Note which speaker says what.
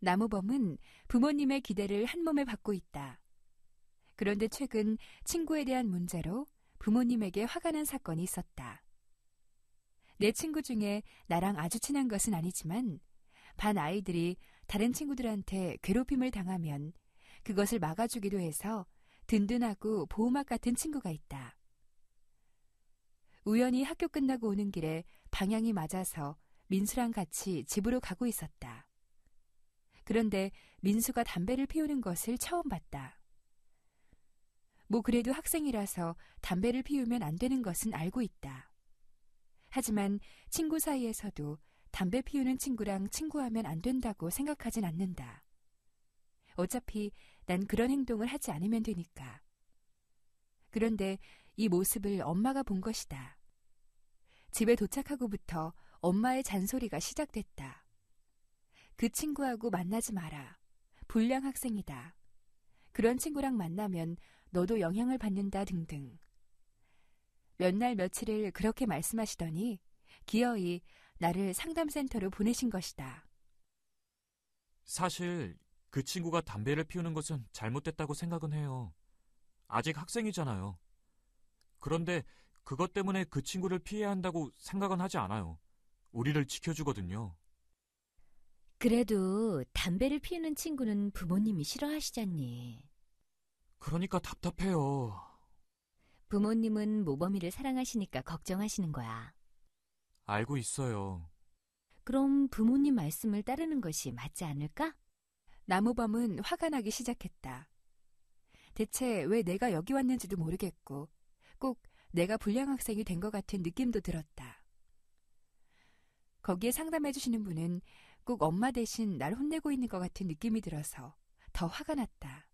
Speaker 1: 나무범은 부모님의 기대를 한 몸에 받고 있다. 그런데 최근 친구에 대한 문제로 부모님에게 화가 난 사건이 있었다. 내 친구 중에 나랑 아주 친한 것은 아니지만 반 아이들이 다른 친구들한테 괴롭힘을 당하면 그것을 막아주기도 해서 든든하고 보호막 같은 친구가 있다. 우연히 학교 끝나고 오는 길에 방향이 맞아서 민수랑 같이 집으로 가고 있었다. 그런데 민수가 담배를 피우는 것을 처음 봤다. 뭐 그래도 학생이라서 담배를 피우면 안 되는 것은 알고 있다. 하지만 친구 사이에서도 담배 피우는 친구랑 친구하면 안 된다고 생각하진 않는다. 어차피 난 그런 행동을 하지 않으면 되니까. 그런데 이 모습을 엄마가 본 것이다. 집에 도착하고부터 엄마의 잔소리가 시작됐다. 그 친구하고 만나지 마라. 불량 학생이다. 그런 친구랑 만나면 너도 영향을 받는다 등등. 몇 날 며칠을 그렇게 말씀하시더니 기어이 나를 상담센터로 보내신 것이다.
Speaker 2: 사실 그 친구가 담배를 피우는 것은 잘못됐다고 생각은 해요. 아직 학생이잖아요. 그런데 그것 때문에 그 친구를 피해야 한다고 생각은 하지 않아요. 우리를 지켜주거든요.
Speaker 3: 그래도 담배를 피우는 친구는 부모님이 싫어하시잖니.
Speaker 2: 그러니까 답답해요.
Speaker 3: 부모님은 모범이를 사랑하시니까 걱정하시는 거야.
Speaker 2: 알고 있어요.
Speaker 3: 그럼 부모님 말씀을 따르는 것이 맞지 않을까?
Speaker 1: 나무범은 화가 나기 시작했다. 대체 왜 내가 여기 왔는지도 모르겠고 꼭 내가 불량 학생이 된 것 같은 느낌도 들었다. 거기에 상담해 주시는 분은 꼭 엄마 대신 날 혼내고 있는 것 같은 느낌이 들어서 더 화가 났다.